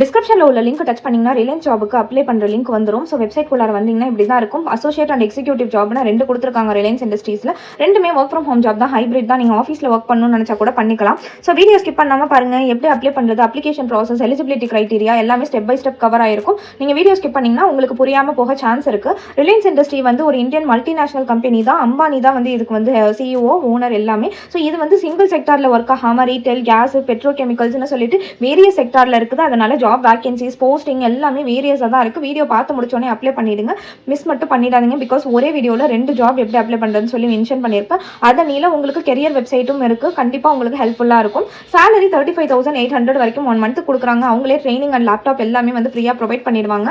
டிஸ்கிரிப்ஷனில் உள்ள link touch பண்ணிங்கன்னா ரிலையன்ஸ் ஜாபுக்கு அப்ளை பண்ணுற லிங்க் வந்துடும் ஸோ வெப்சைட் குள்ளார வந்தீங்கன்னா இப்படி தான் இருக்கும் அசோசியேட் அண்ட் எக்ஸிக்யூட்டிவ் ஜாப்னா ரெண்டு கொடுத்துருக்காங்க ரிலையன்ஸ் இண்டஸ்ட்ரீஸில் ரெண்டுமே ஒர்க் ஃப்ரம் ஹோம் ஜாப் தான். ஹைப்ரிட் தான். நீங்கள் ஆஃபீஸில் ஒர்க் பண்ணணும்னு நினச்சா கூட பண்ணிக்கலாம். ஸோ வீடியோ ஸ்கிப் பண்ணாமல் பாருங்கள் எப்படி அப்ளை பண்ணுறது அப்ளிகேஷன் ப்ராசஸ் எலிஜிபிலிட்டி க்ரைட்டீரியா எல்லாமே ஸ்டெப் பை ஸ்டெப் கவர் ஆயிருக்கும். நீங்கள் வீடியோ ஸ்கிப் பண்ணிங்கன்னா உங்களுக்கு புரியாமல் போக சான்ஸ் இருக்குது ரிலையன்ஸ் இண்டஸ்ட்ரி வந்து ஒரு இந்தியன் மல்டிநேஷனல் கம்பெனி தான். அம்பானி தான் வந்து இதுக்கு வந்து சிஇஓ ஓனர் எல்லாமே. ஸோ இது வந்து சிங்கிள் செக்டாரில் ஒர்க் ஆகாமல் ரீட்டைல் கேஸ் பெட்ரோ கெமிக்கல்ஸ்னு சொல்லிட்டு வேரிய செக்டாரில் இருக்குது. அதனால ஜாப் வேகன்சிஸ் போஸ்டிங் எல்லாமே வேரியஸாக தான் இருக்குது வீடியோ பார்த்து முடிச்சோடனே அப்ளை பண்ணிடுங்க. மிஸ் மட்டும் பண்ணிடாதீங்க. பிகாஸ் ஒரே வீடியோவில் ரெண்டு ஜாப் எப்படி அப்ளை பண்ணுறதுன்னு சொல்லி மென்ஷன் பண்ணியிருப்பேன். அதை நீல உங்களுக்கு கெரியர் வெப்சைட்டும் இருக்குது கண்டிப்பாக உங்களுக்கு ஹெல்ப்ஃபுல்லாக இருக்கும். Salary thirty five thousand eight hundred வரைக்கும் ஒன் மந்த் கொடுக்குறாங்க. அவங்களே ட்ரைனிங் அண்ட் லேப்டாப் எல்லாமே வந்து ஃப்ரீயாக ப்ரொவைட் பண்ணிடுவாங்க.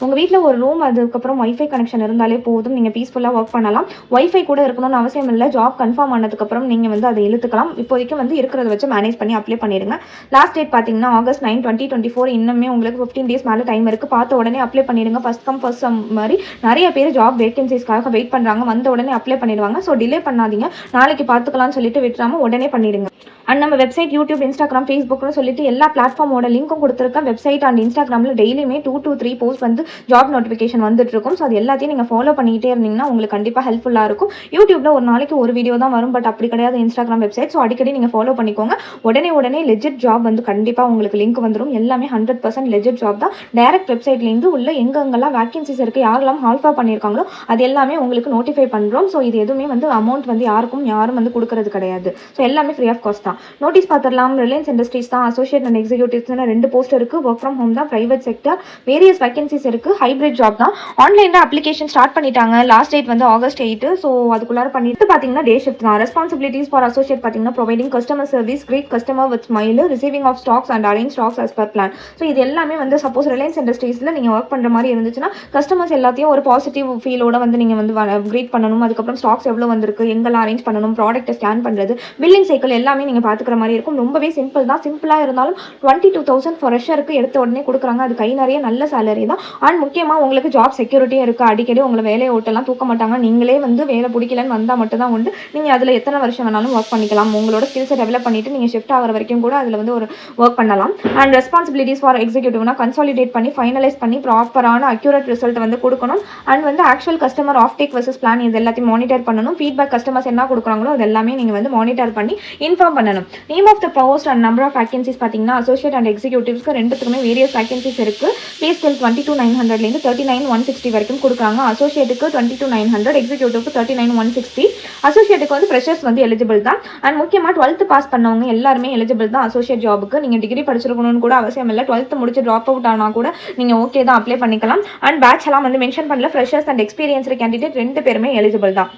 உங்கள் வீட்டில் ஒரு ரூம் அதுக்கப்புறம் ஒய்ஃபை கனெக்ஷன் இருந்தாலே போதும். நீங்கள் பீஸ்ஃபுல்லாக ஒர்க் பண்ணலாம். ஒய்ஃபை கூட இருக்கணும்னு அவசியம் இல்லை. ஜாப் கன்ஃபார்ம் ஆனதுக்கப்புறம் நீங்கள் வந்து அதை இழுத்துக்கலாம். இப்போதைக்கு வந்து இருக்கிறத வச்சு மேனேஜ் பண்ணி அப்ளை பண்ணிடுங்க. லாஸ்ட் டேட் பார்த்தீங்கன்னா August nine twenty twenty four இன்னுமே உங்களுக்கு ஃபிஃப்டீன் டேஸ் மேலே டைம் இருக்குது பார்த்த உடனே அப்ளை பண்ணிடுங்க. ஃபஸ்ட் கம் ஃபர்ஸ்ட் மாதிரி நிறைய பேர் ஜாப் வேகன்சிஸ்க்காக வெயிட் பண்ணுறாங்க வந்த உடனே அப்ளை பண்ணிடுவாங்க. ஸோ டிலே பண்ணாதீங்க. நாளைக்கு பார்த்துக்கலாம்னு சொல்லிட்டு விட்டுறாமல் உடனே பண்ணிடுங்க. அண்ட் நம்ம வெப்சைட் யூடியூப் இன்ஸ்டாகிராம் ஃபேஸ்புக்னு சொல்லிட்டு எல்லா பிளாட்ஃபார்மோட லிங்க்கும் கொடுத்துருக்கேன் வெப்சைட் அண்ட் இன்ஸ்டாகிராமில் டெய்லியுமே டூ டூ த்ரீ போஸ்ட் வந்து ஜாப் நோட்டிஃபிகேஷன் வந்துட்டு இருக்கும் ஸோ அது எல்லாத்தையும் நீங்கள் ஃபாலோ பண்ணிக்கிட்டே இருந்தீங்கன்னா உங்களுக்கு கண்டிப்பாக ஹெல்ப்ஃபுல்லாக இருக்கும். யூடியூப்ல ஒரு நாளைக்கு ஒரு வீடியோ தான் வரும் பட் அப்படி கிடையாது இன்ஸ்டாகிராம் வெப்சைட் ஸோ அடிக்கடி நீங்கள் ஃபாலோ பண்ணிக்கோங்க. உடனே உடனே லெஜிட் ஜாப் வந்து கண்டிப்பாக உங்களுக்கு லிங்க் வந்துடும் எல்லாமே ஹண்ட்ரட் பர்சன்ட் லெஜிட் ஜாப் தான். டேரக்ட் வெப்சைட்லேருந்து உள்ள எங்கெங்கெல்லாம் வேக்கன்சிஸ் இருக்குது யாரெல்லாம் ஹால்ஃபா பண்ணியிருக்காங்களோ அது எல்லாமே உங்களுக்கு நோட்டிஃபை பண்ணுறோம் ஸோ இது எதுவுமே வந்து அமௌண்ட் வந்து யாருக்கும் யாரும் வந்து கொடுக்கறது கிடையாது. ஸோ எல்லாமே ஃப்ரீ ஆஃப் காஸ்ட் தான். நோட்டீஸ் பார்த்துடலாம். ரிலையன்ஸ் இண்டஸ்ட்ரீஸ் தான் அசோசியேட் அண்ட் எக்ஸிக்யூட்டிவ்ஸ்னு ரெண்டு போஸ்ட் இருக்குது ஒர்க் ஃப்ரம் ஹோம் தான் ப்ரைவேட் செக்டர் வேரியஸ் வேகன்சிஸ் இருக்குது ஹைப்ரிட் ஜாப் தான். ஆன்லைனில் அப்ளிகேஷன் ஸ்டார்ட் பண்ணிட்டாங்க. லாஸ்ட் டேட் வந்து ஆகஸ்ட் எயிட்டு ஸோ அதுக்குள்ளார பண்ணிட்டு பார்த்தீங்கன்னா டே ஷிஃப்ட் தான். ரெஸ்பான்சிபிலிட்டிஸ் ஃபார் அசோசியேட் பார்த்தீங்கன்னா providing customer service greet customer with smile receiving of stocks and arrange stocks as per plan so இது எல்லாமே வந்து சப்போஸ் ரிலையன்ஸ் இண்டஸ்ட்ரீஸில் நீங்கள் ஒர்க் பண்ணுற மாதிரி இருந்துச்சுன்னா கஸ்டமர்ஸ் எல்லாத்தையும் ஒரு பாசிட்டிவ் ஃபீலோட வந்து நீங்கள் வந்து கிரீட் பண்ணணும். அதுக்கப்புறம் ஸ்டாக்ஸ் எவ்வளோ வந்திருக்கு எங்கெல்லாம் அரேஞ்ச் பண்ணணும் ப்ராடக்ட்டை ஸ்கேன் பண்ணுறது பில்லிங் சைக்கிள் எல்லாமே நீங்கள் பார்த்துக்கிற மாதிரி இருக்கும். ரொம்பவே சிம்பிள் தான். சிம்பிளாக இருந்தாலும் டுவெண்ட்டி டூ தௌசண்ட் ஃப்ரெஷருக்கு எடுத்த உடனே கொடுக்குறாங்க. அது கை நிறைய நல்ல சேலரி தான். அண்ட் முக்கியமாக உங்களுக்கு ஜாப் செக்யூரிட்டியும் இருக்குது அடிக்கடி உங்களை வேலையை ஓட்டெல்லாம் தூக்க மாட்டாங்க. நீங்களே வந்து வேலை பிடிக்கலன்னு வந்தால் மட்டும்தான் உண்டு. நீங்கள் அதில் எத்தனை வருஷம் வேணாலும் ஒர்க் பண்ணிக்கலாம். உங்களோட ஸ்கில்ஸை டெவலப் பண்ணிவிட்டு நீங்கள் ஷிஃப்ட் ஆகிற வரைக்கும் கூட அதில் வந்து ஒரு ஒர்க் பண்ணலாம். அண்ட் ரெஸ்பான்சிபிலிட்டிஸ் ஃபார் எக்ஸிக்யூட்டிவ்னா கன்சாலிடேட் பண்ணி ஃபைனலைஸ் பண்ணி ப்ராப்பரான அக்யூரேட் ரிசல்ட் வந்து கொடுக்கணும். அண்ட் வந்து actual customer offtake versus plan இது எல்லாத்தையும் மானிட்டர் பண்ணணும். ஃபீட்பேக் கஸ்டமர்ஸ் என்ன கொடுக்குறாங்களோ அது எல்லாமே நீங்கள் வந்து மானிட்டர் பண்ணி இன்ஃபார்ம் பண்ணணும். Name of the post and number of vacancies பார்த்தீங்கன்னா அசோசியேட் அண்ட் எக்ஸிக்யூட்டிவ்ஸ்க்கு ரெண்டுத்துக்குமே வேரியஸ் வேகன்சிஸ் இருக்குது pay scale twenty two nine ஹண்ட்ரட்லேருந்து தேர்ட்டி நைன் ஒன் சிக்ஸ்டி வரைக்கும் கொடுக்குறாங்க. அசோசியேட்டுக்கு டுவெண்ட்டி டூ நைன் ஹண்ட்ரட் எக்ஸிக்யூட்டிவ்க்கு தேர்ட்டி நைன் ஒன் சிக்ஸ்டி அசோசியேட்டுக்கு வந்து ஃப்ரெஷர்ஸ் வந்து எலிஜிபிள் தான். அண்ட் முக்கியமாக டுவெல்த்து பாஸ் பண்ணவங்க எல்லாருமே எலிஜிபிள் தான். அசோசியேட் ஜாபுக்கு நீங்கள் டிகிரி படிச்சிருக்கணும்னு கூட அவசியம் இல்லை. டுவெல்த்து முடிச்சு ட்ராப் அவுட் ஆனால் கூட நீங்கள் ஓகே தான் அப்ளை பண்ணிக்கலாம். அண்ட் பேட்ச் எல்லாம் வந்து மென்ஷன் பண்ணல. ஃப்ரெஷர்ஸ் அண்ட் எக்ஸ்பீரியன்ஸ்டு கேண்டிடேட் ரெண்டு பேருமே எலிஜிபிள் தான்.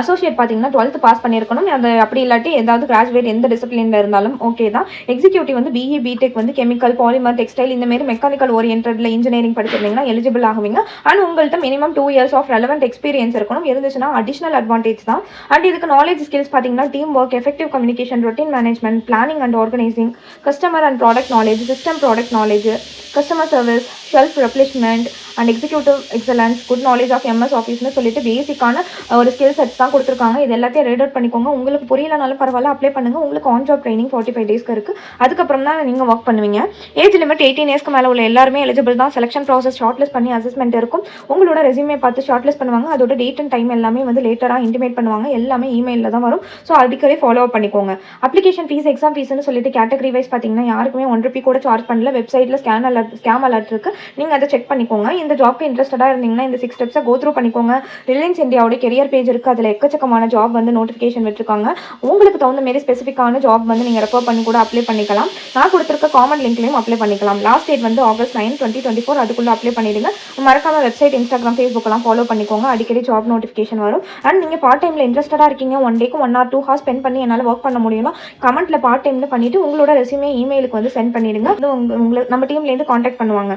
அசோசியேட் பார்த்தீங்கன்னா டுவெல்த்து பாஸ் பண்ணியிருக்கணும். அது அப்படி இல்லாட்டி ஏதாவது கிராஜுவேட் எந்த டிசிப்ளினில் இருந்தாலும் ஓகே தான். எக்ஸிக்யூட்டிவ் வந்து பிஇ பிடெக் வந்து கெமிக்கல் பாலிமர் டெக்ஸ்டைல் இந்த மாதிரி மெக்கானிக்கல் ஓரியன்டில் இன்ஜினியரிங் படிச்சிருந்தீங்கன்னா எலிஜிபிள் ஆகுவீங்க. அண்ட் உங்கள்கிட்ட minimum two years of relevant experience இருக்கணும். இருந்துச்சுன்னா அடிஷனல் அட்வான்டேஜ் தான். அண்ட் இதுக்கு நாலேஜ் ஸ்கில்ஸ் பார்த்தீங்கன்னா team work effective communication routine management planning and organising customer and product knowledge system product knowledge customer service shelf replenishment and executive excellence good knowledge of MS ஆஃபீஸ்னு சொல்லிட்டு பேசிக்கான ஒரு skill sets தான் கொடுத்துருக்காங்க. இது எல்லாத்தையும் read out பண்ணிக்கோங்க. உங்களுக்கு புரியலனாலும் பரவாயில்ல அப்ளை பண்ணுங்க. உங்களுக்கு on job training forty five டேஸ்க்கு இருக்குது அதுக்கப்புறம் தான் நீங்கள் ஒர்க் பண்ணுவீங்க ஏஜ் லிமிட் எயிட்டீன் இயர்ஸ்க்கு மேலே உள்ள எல்லாருமே எலிஜிபிள் தான். செலக்ஷன் ப்ராசஸ் ஷார்ட்லிஸ்ட் பண்ணி அசஸ்மெண்ட் இருக்கும். உங்களோட ரெசியூமே பார்த்து ஷார்ட்லிஸ்ட் பண்ணுவாங்க. அதோட டேட் அண்ட் டைம் எல்லாமே வந்து லேட்டராக இன்டிமேட் பண்ணுவாங்க. எல்லாமே இமெயிலில் தான் வரும். ஸோ அடிக்கடி ஃபாலோ அப் பண்ணிக்கோங்க அப்ளிகேஷன் ஃபீஸ் எக்ஸாம் ஃபீஸ்னு சொல்லிட்டு கேட்டகரி வைஸ் பார்த்தீங்கன்னா யாருக்குமே ஒன் ருபி கூட சார்ஜ் பண்ணல. வெப்சைட்டில் ஸ்கேன் அலர்ட் ஸ்கேம் அலர்ட் இருக்குது நீங்கள் அதை செக் பண்ணிக்கோங்க. இந்த ஜாப்க்கு இன்ட்ரெஸ்டடாக இருந்தீங்கன்னா இந்த சிக்ஸ் ஸ்டெப்ஸை கோ த்ரூ பண்ணிக்கோங்க. ரிலையன்ஸ் இந்தியாவோட கெரியர் பேஜ் இருக்குது அதில் எக்கச்சக்கமான ஜாப் வந்து நோட்டிஃபிகேஷன் விட்டுருக்காங்க உங்களுக்கு தகுந்த மாரி ஸ்பெசிஃபிக்கான ஜாப் வந்து நீங்கள் ரெஃபர் பண்ணி கூட அப்ளை பண்ணிக்கலாம். நான் கொடுத்துருக்க காமன் லிங்க்லையும் அப்ளை பண்ணிக்கலாம். லாஸ்ட் டேட் வந்து August nine twenty twenty four அதுக்குள்ளே அப்ளை பண்ணிடுங்க. மறக்காம வெப்சைட் இன்ஸ்டாகிராம் ஃபேஸ்புக்கெல்லாம் ஃபாலோ பண்ணிக்கோங்க. அடிக்கடி ஜாப் நோட்டிஃபிகேஷன் வரும். அண்ட் நீங்கள் பார்ட் டைமில் இன்ட்ரெஸ்டடாக இருக்கீங்க. One take one or two hour spend பண்ணி என்னால் ஒர்க் பண்ண முடியும்னா கமெண்ட்டில் பார்ட் டைமில் பண்ணிவிட்டு உங்களோட ரெசியூமே இமெயிலுக்கு வந்து சென்ட் பண்ணிடுங்க. இது உங்களை நம்ம டீம்லேருந்து காண்டாக்ட் பண்ணுவாங்க.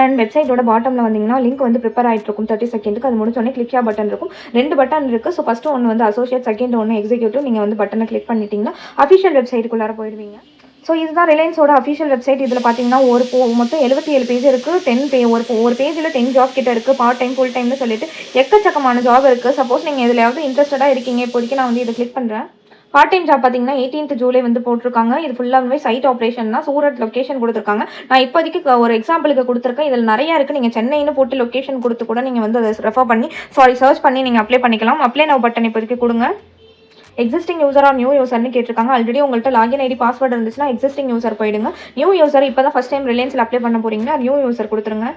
அண்ட் வெப்சைட்டோட பாட்டமில் வந்தீங்கன்னா லிங்க் வந்து ப்ரிப்பேர் ஆகிட்டு இருக்கும் தேர்ட்டி செகண்டுக்கு அது முடிச்சோடனே கிளிக் பட்டன் இருக்கும். ரெண்டு பட்டன் இருக்குது ஸோ ஃபஸ்ட்டு ஒன்று வந்து அசோசியேட் செகண்ட் ஒன்று எக்ஸிக்யூட்டிவ் நீங்கள் வந்து பட்டனை கிளிக் பண்ணிட்டீங்கன்னா அஃபிஷியல் வெப்சைட்டுக்குள்ளார போயிடுவீங்க. ஸோ இதுதான் ரிலையன்ஸோட அஃபிஷியல் வெப்சைட் இதில் பார்த்தீங்கன்னா ஒரு போ மொத்தம் எழுபத்தி ஏழு பேஜ் இருக்குது டென் பே ஒரு ஒரு பேஜில் டென் ஜாப் கிட்ட இருக்குது பார்ட் டைம் ஃபுல் டைம்னு சொல்லிட்டு எக்கச்சக்கமான ஜாப் இருக்குது சப்போஸ் நீங்கள் எதுலையாவது இன்ட்ரெஸ்டடாக இருக்கீங்க. இப்போதைக்கு நான் வந்து இதை கிளிக் பண்ணுறேன் பார்ட் டைம் ஜாப் பார்த்தீங்கன்னா 18th ஜூலை வந்து போட்டிருக்காங்க. இது ஃபுல்லாகவே சைட் ஆப்ரேஷன் தான். சூரத் லொக்கேஷன் கொடுத்துருக்காங்க. நான் இப்போதைக்கு க- ஒரு எக்ஸாம்பிளுக்கு கொடுத்துருக்கேன். இதில் நிறையா இருக்குது நீங்கள் சென்னைன்னு போட்டு லொக்கேஷன் கொடுத்து கூட நீங்கள் வந்து அதை ரெஃபர் பண்ணி சாரி சர்ச் பண்ணி நீங்கள் அப்ளை பண்ணிக்கலாம். அப்ளை நவ் பட்டன் இப்போதைக்கு கொடுங்க. எக்ஸிஸ்டிங் யூசரா நியூ யூசர்னு கேட்டிருக்காங்க. ஆல்ரெடி உங்கள்கிட்ட லாகின் ஐடி பாஸ்வேர்டு இருந்துச்சுன்னா எக்ஸிஸ்டிங் யூசர் போயிடுங்க. நியூ யூசர் இப்போ தான் ஃபஸ்ட் டைம் ரிலையன்ஸில் அப்ளை பண்ண போகிறீங்கன்னா நியூ யூசர் கொடுத்துருங்க.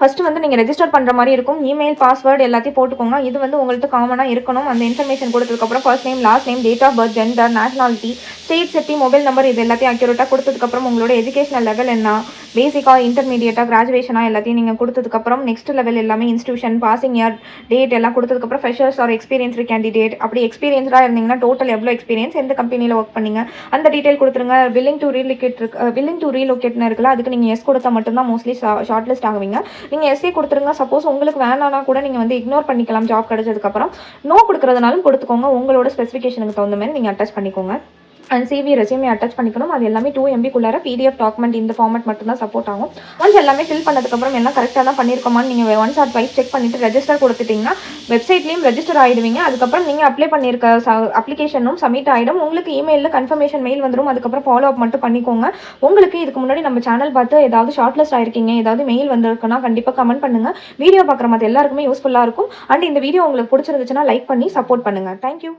ஃபஸ்ட்டு வந்து நீங்கள் ரெஜிஸ்டர் பண்ணுற மாதிரி இருக்கும். இமெயில் பாஸ்வேர்டு எல்லாத்தையும் போட்டுக்கோங்க. இது வந்து உங்கள்கிட்ட காமனாக இருக்கணும். அந்த இன்ஃபர்மேஷன் கொடுத்ததுக்கப்புறம் first name last name date of birth gender nationality state city mobile number இது எல்லாத்தையும் அக்யூரேட்டாக கொடுத்ததுக்கப்புறம் உங்களோட எஜுகேஷனல் லெவல் என்ன? பேசிக்காக இன்டர்மீடியட்டாக கிராஜுவேஷனாக எல்லாத்தையும் நீங்கள் கொடுத்ததுக்கப்புறம் நெக்ஸ்ட் லெவல் எல்லாமே இன்ஸ்டியூஷன் பாசிங் இயர் டேட் எல்லாம் கொடுத்ததுக்கப்புறம் ஃப்ரெஷர்ஸ் ஆர் எக்ஸ்பீரியன்ஸ்டு கேண்டிடேட் அப்படி எக்ஸ்பீரியன்ஸ்டாக இருந்தீங்கன்னா டோட்டல் எவ்வளோ எக்ஸ்பீரியன்ஸ் எந்த கம்பெனியில் ஒர்க் பண்ணீங்க? அந்த டீட்டெயில் கொடுத்துருங்க. வில்லிங் டு ரீலொகேட் இருக்கு வில்லிங் டு ரீலொகேட்னு இருக்குல்ல அதுக்கு நீங்கள் எஸ் கொடுத்தா மட்டும்தான் மோஸ்ட்லி ஷார்ட் லிஸ்ட் ஆகுவீங்க. நீங்கள் எஸ்ஏ கொடுத்துருங்க. சப்போஸ் உங்களுக்கு வேணானா கூட நீங்கள் வந்து இக்னோர் பண்ணிக்கலாம். ஜாப் கிடைச்சதுக்கப்புறம் நோ கொடுக்குறதுனாலும் கொடுத்துக்கோங்க. உங்களோட ஸ்பெசிஃபிகேஷனுக்கு தகுந்த மாதிரி நீங்கள் அட்டாச் பண்ணிக்கோங்க. அண்ட் சிவி ரெசியூமே அட்டாச் பண்ணிக்கணும். அது எல்லாமே டூ எம்பிக்குள்ளார பிடிஎஃப் டாக்குமெண்ட் இந்த ஃபார்மட் மட்டும்தான் சப்போர்ட் ஆகும். ஒன்ஸ் எல்லாமே ஃபில் பண்ணதுக்கப்புறம் எல்லாம் கரெக்டாக தான் பண்ணியிருக்கோமான்னு நீங்கள் ஒன்ஸ் ஆர் ட்வைஸ் செக் பண்ணிட்டு ரெஜிஸ்டர் கொடுத்துட்டிங்கன்னா வெப்சைட்லேயும் ரெஜிஸ்டர் ஆகிடுவீங்க அதுக்கப்புறம் நீங்கள் அப்ளை பண்ணியிருக்க அப்ளிகேஷனும் சப்மிட் ஆகிடும் உங்களுக்கு இமெயிலில் கன்ஃபர்மேஷன் மெயில் வந்துடும் அதுக்கப்புறம் ஃபாலோ அப் மட்டும் பண்ணிக்கோங்க. உங்களுக்கு இதுக்கு முன்னாடி நம்ம சேனல் பார்த்து ஏதாவது ஷார்ட் லிஸ்ட் ஆயிருக்கீங்க ஏதாவது மெயில் வந்திருக்குன்னா கண்டிப்பாக கமெண்ட் பண்ணுங்கள் வீடியோ பார்க்குற மற்ற எல்லாருக்குமே யூஸ்ஃபுல்லாக இருக்கும். அண்ட் இந்த வீடியோ உங்களுக்கு பிடிச்சிருந்துச்சுன்னா லைக் பண்ணி சப்போர்ட் பண்ணுங்கள் தேங்க்யூ